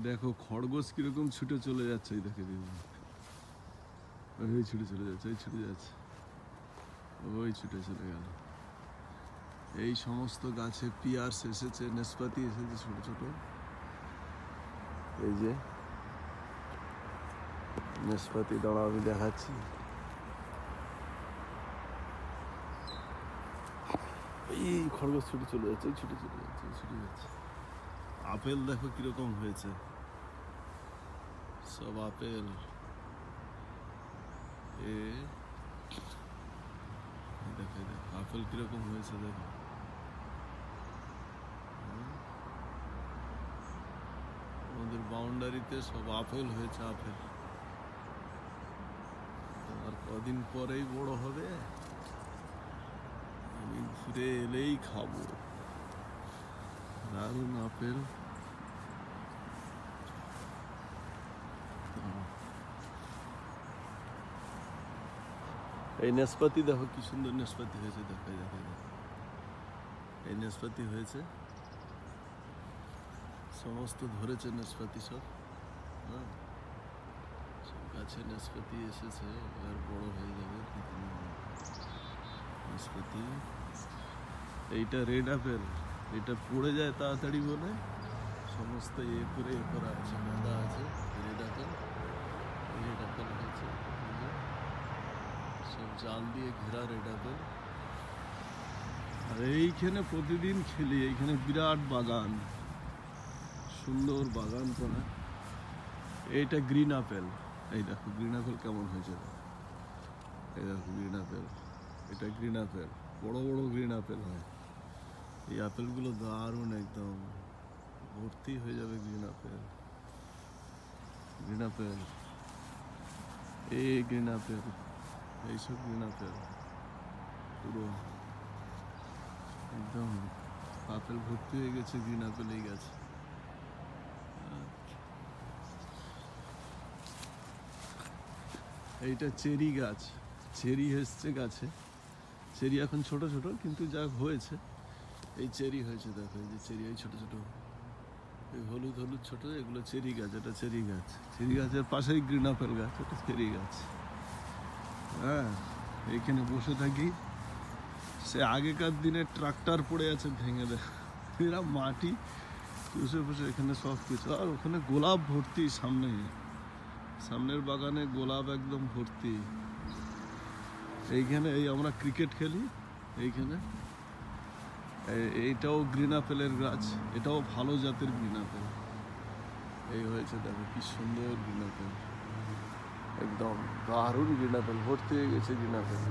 দেখো, খরগোশ কীরকম ছুটে চলে যাচ্ছে, এই দেখে দিদি ওই ছুটে চলে যাচ্ছে, ওই ছুটে যাচ্ছে। ওই ছুটে চলে গেল। এই সমস্ত গাছে পিয়ার্স এসেছে, নেসপাতি এসেছে ছোট ছোট। এই যে, নেসপাতি দাঁড়া, আমি দেখাচ্ছি। এই খরগোশ ছুটে চলে যাচ্ছে, ছুটে চলে যাচ্ছে, ছুটে যাচ্ছে। আপেল দেখো কীরকম হয়েছে। সব আপেল। এ দেখো দেখো, আপেল কীরকম হয়েছে দেখো। আমাদের বাউন্ডারিতে সব আপেল হয়েছে, আপেল। আর কদিন পরেই বড় হবে। আমি ঘুরে এলেই খাব। দারুণ আপেল। এই নেসপাতি দেখো কি সুন্দর নেসপাতি হয়েছে, দেখো দেখো এই নেসপাতি হয়েছে। সমস্ত ধরেছে নেসপাতি সব হ্যাঁ? সব গাছে নেসপাতি এসেছে, এবার বড় হয়ে যাবে নেসপাতি। এইটা রেড আপেল এটা পড়ে যায় তাড়াতাড়ি বলে। সমস্ত এ করে এ করা আছে বাঁধা আছে রেড আপেল রেড আপেল হয়েছে। সব জাল দিয়ে ঘেরা রেড আপেল আর এইখানে প্রতিদিন খেলি, এইখানে বিরাট বাগান। সুন্দর বাগান করা এইটা গ্রিন আপেল। এই দেখো, গ্রিন আপেল কেমন হয়েছে এই দেখো, গ্রিন আপেল। এটা গ্রিন আপেল। বড় বড় গ্রিন আপেল হয়। এই আপেলগুলো দারুণ একদম। ভর্তি হয়ে যাবে গ্রিন আপেল। Green apple. এই গ্রিন আপেল। এইসব গ্রিন আপেল পুরো একদম আপেল ভর্তি হয়ে গেছে গ্রিন আপেল এই গাছ। এইটা চেরি গাছ, চেরি এসছে গাছে। চেরি এখন ছোট ছোট, কিন্তু যা হয়েছে, এই চেরি হয়েছে, দেখো, এই যে চেরি, এই ছোট ছোট। এই হলুদ হলুদ ছোট, এগুলো চেরি গাছ, এটা চেরি গাছ। চেরি গাছের পাশেই গ্রিন আপেল গাছ, এটা চেরি গাছ। হ্যাঁ এইখানে বসে থাকি। সে আগেকার দিনে ট্রাক্টর পড়ে আছে ভেঙে দেয় এরা মাটি বসে বসে এখানে সব কিছু। আর ওখানে গোলাপ ভর্তি সামনে। সামনের বাগানে গোলাপ একদম ভর্তি। এইখানে এই আমরা ক্রিকেট খেলি, এইখানে। এইটাও গ্রিন আপেলের গাছ। এটাও ভালো জাতের গ্রিন আপেল। এই হয়েছে দেখো কি সুন্দর গ্রিন আপেল। একদম দারুণ গ্রিন ভর্তি হয়ে গেছে গ্রিন আপেল